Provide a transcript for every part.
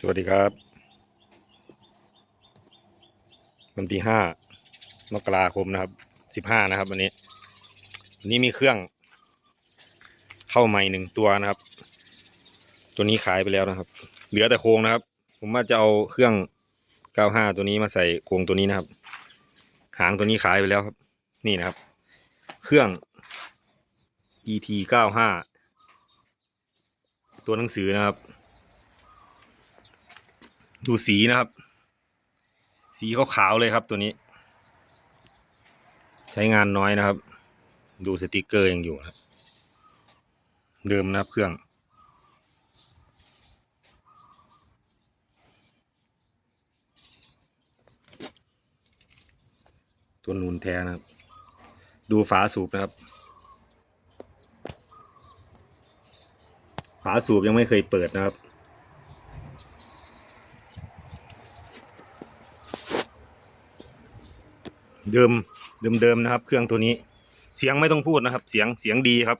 สวัสดีครับ วันที่ห้ามกราคมนะครับสิบห้านะครับวันนี้วันนี้มีเครื่อง เข้าใหม่หนึ่งตัวนะครับ ตัวนี้ขายไปแล้วนะครับ เหลือแต่โครงนะครับ ผมว่าจะเอาเครื่องเก้าห้าตัวนี้มาใส่โครงตัวนี้นะครับ หางตัวนี้ขายไปแล้วครับ นี่นะครับ เครื่อง ET เก้าห้าตัวหนังสือนะครับ ดูสีนะครับ สีขาวๆเลยครับตัวนี้ ใช้งานน้อยนะครับ ดูสติกเกอร์ยังอยู่นะเดิมนะครับเครื่อง ตัวนูนแท้นะครับ ดูฝาสูบนะครับ ฝาสูบยังไม่เคยเปิดนะครับ เดิมเดิมเดิมนะครับ เครื่องตัวนี้ เสียงไม่ต้องพูดนะครับ เสียงเสียงดีครับ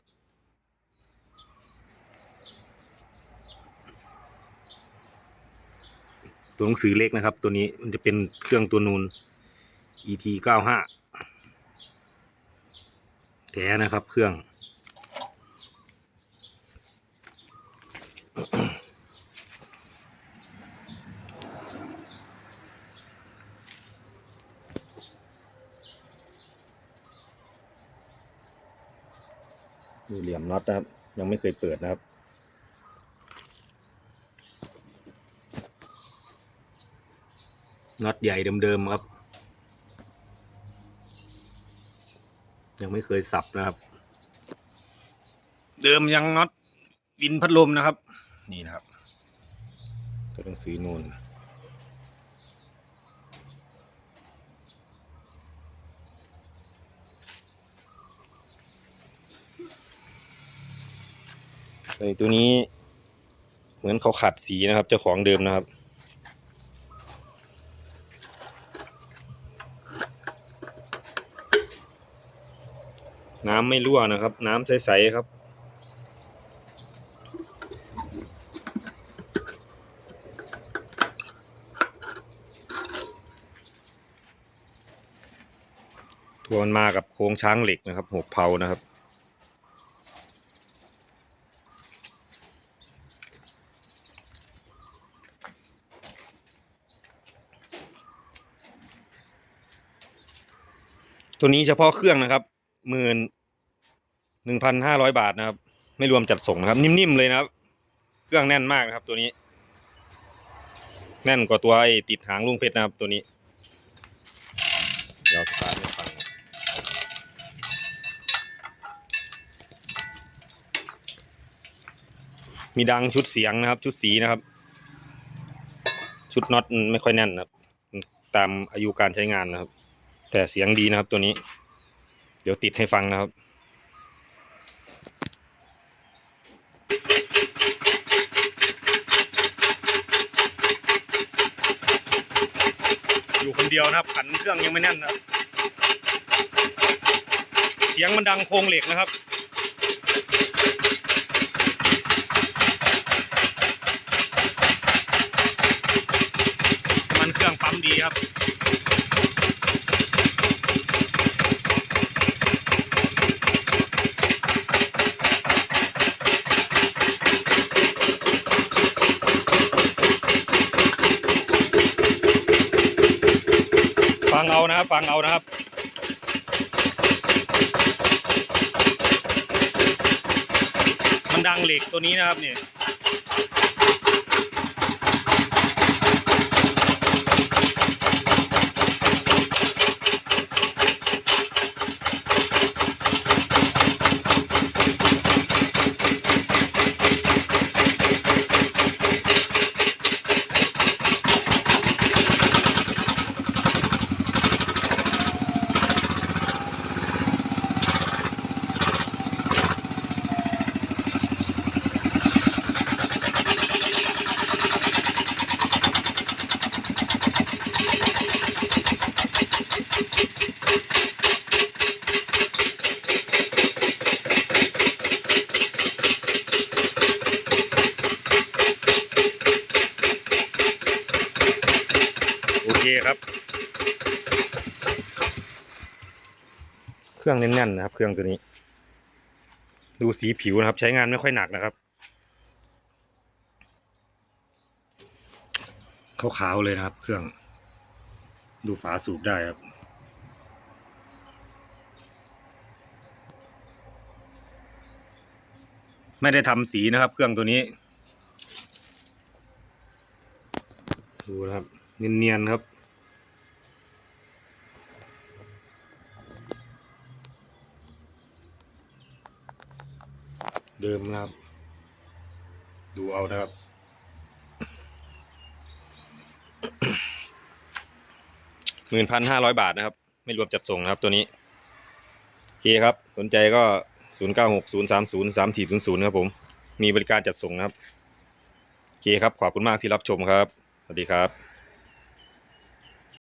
ตัวหนังสือเล็กนะครับ ตัวนี้มันจะเป็นเครื่องตัวนูน E.T. 95แท้นะครับเครื่อง ดูเหลี่ยมน็อตนะครับ ยังไม่เคยเปิดนะครับ น็อตใหญ่เดิมๆครับ ยังไม่เคยสับนะครับ เดิมยังน็อตดินพัดลมนะครับ นี่นะครับ ตัวหนังสือนูน ไอ้ตัวนี้ เหมือนเขาขัดสีนะครับ เจ้าของเดิมนะครับ น้ำไม่รั่วนะครับ น้ำใสๆครับตัวมันมากับโครงช้างเหล็กนะครับหกเพานะครับ ตัวนี้เฉพาะเครื่องนะครับหมื่นหนึ่งพันห้าร้อยบาทนะครับ ไม่รวมจัดส่งนะครับ นิ่มๆเลยนะครับ เครื่องแน่นมากนะครับ ตัวนี้ แน่นกว่าตัวไอ้ติดหางลุงเพชรนะครับ ตัวนี้เดี๋ยวสตาร์ทให้ฟังมีดังชุดเสียงนะครับ ชุดสีนะครับ ชุดน็อตไม่ค่อยแน่นนะครับ ตามอายุการใช้งานนะครับ แต่เสียงดีนะครับตัวนี้ เดี๋ยวติดให้ฟังนะครับอยู่คนเดียวนะครับขันเครื่องยังไม่แน่นนะเสียงมันดังโครงเหล็กนะครับ มันเครื่องปั๊มดีครับ ฟังเอา นะครับ ฟังเอานะครับ มันดังเหล็กตัวนี้นะครับเนี่ย รื่องแน่นๆนะครับ เครื่องตัวนี้ ดูสีผิวนะครับ ใช้งานไม่ค่อยหนักนะครับขาวๆเลยนะครับ เครื่อง ดูฝาสูบได้ครับไม่ได้ทำสีนะครับ เครื่องตัวนี้ ดูนะครับ เนียนๆครับ เดิมนะครับ ดูเอานะครับ หมื่นพันห้าร้อยบาทนะครับ ไม่รวมจัดส่งนะครับตัวนี้ โอเคครับ สนใจก็ศูนย์เก้าหกศูนย์สามศูนย์สามสี่ศูนย์ศูนย์ครับผม มีบริการจัดส่งนะครับ โอเคครับ ขอบคุณมากที่รับชมครับ สวัสดีครับ